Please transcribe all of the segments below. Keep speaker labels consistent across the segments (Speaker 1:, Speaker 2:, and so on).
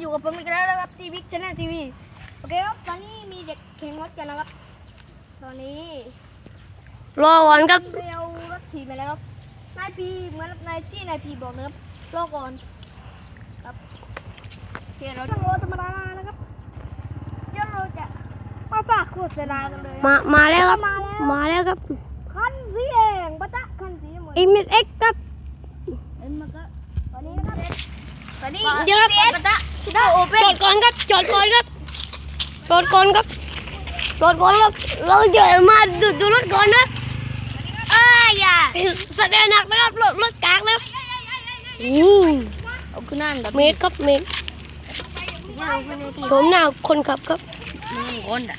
Speaker 1: อยู่กับผมอีกแล้วนะครับทีวิกชแนลทีวีโอเคครับตอนนี้มีเด็กแข่งรถกันนะครับ ตอนนี้
Speaker 2: รอก่อนครับ
Speaker 1: เบลรถถีบไปแล้วครับนายพีเหมือนนายที่นายพีบอกนะครับรอก่อนครับโอเคเราต้องรอธรรมดานะครับเดี๋ยวเราจะมาฝากโฆษณากันเลย
Speaker 2: มามาแล้วครับ
Speaker 1: มาแล้ว
Speaker 2: มาแล้วครับ
Speaker 1: คันสีแดงปะทะคันสีน้ำเงิน
Speaker 2: อิมิเอ็กครับ
Speaker 1: เอ็นมันก็ตอนนี้นะครับตอนนี้
Speaker 2: เดี๋ยวครับ
Speaker 1: ปะทะ ชิดาโอเป
Speaker 2: จ
Speaker 1: น
Speaker 2: อดก่อนครับจอดก่อนครับจอดก่อนครับจอดก่อนครับเราจะมาดูดูรถก่อนนะ
Speaker 1: เอ้ยอย่า
Speaker 2: แสดงหนักนะครับรถรถกากนะครับอู้
Speaker 1: เอาขึ้นนั่นแบบ
Speaker 2: เมกครับเมก
Speaker 1: เยอะไปเลยที
Speaker 2: โฉมหน้าคนขับครับ
Speaker 1: มึงคนอะ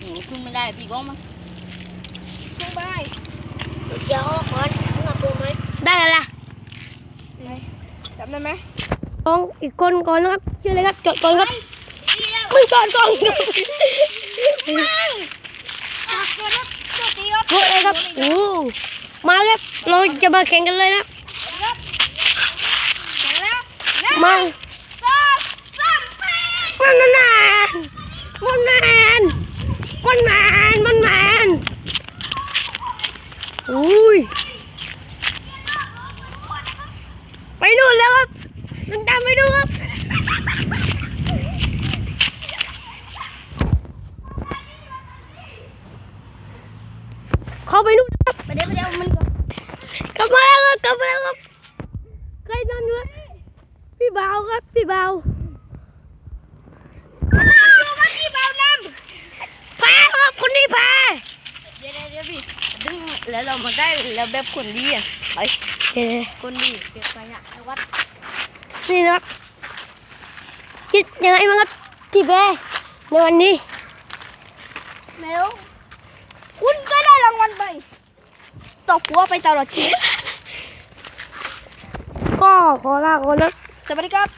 Speaker 1: อืมขึ้นไม่ได้พี่ก้องมาขึ้นไปเดี๋ยวก่อนมึงเอาปูไหม
Speaker 2: ได้แล้วล่ะ
Speaker 1: จำได้ไหม
Speaker 2: ลองอีกคนก่อนนะครับชื่ออะไรครับจอดก่อนครับมึงจอดก่อนครับ
Speaker 1: ฝากตัวนะโชคดีครับ
Speaker 2: พูดอะไรครับโอ้มาแล้วเราจะมาแข่งกันเลยนะ
Speaker 1: ครับเสร็จแล้ว
Speaker 2: มา
Speaker 1: สองสามแปด
Speaker 2: มันนานมันนานมันนานมันนานอุ้ย ไปนู่นแล้วครับมันตามไปดูครับเข้าไปนู่นครับ
Speaker 1: ไปเดี๋ยวไปเดี๋ยวมัน
Speaker 2: กลับมาแล้วครับกลับมาแล้วครับใครนอนด้วยพี่เบาครับพี่เบา
Speaker 1: ดูมาที่เบาน้ำ
Speaker 2: พาครับคนนี้พา
Speaker 1: เดี๋ยวเดี๋ยวพี่ดึงแล้วเรามาได้แล้วแบบคนดีอะไป
Speaker 2: เอ๊ะ
Speaker 1: คนดีเก็บไปอะวัด
Speaker 2: นี่นะครับคิดยังไงบ้างครับที่แพ้ในวันนี้
Speaker 1: เมลคุณก็ได้รางวัลไปตกหัวไปตลอดชีวิต
Speaker 2: ก็ขอลาก่อนนะ
Speaker 1: สวัสดีครับ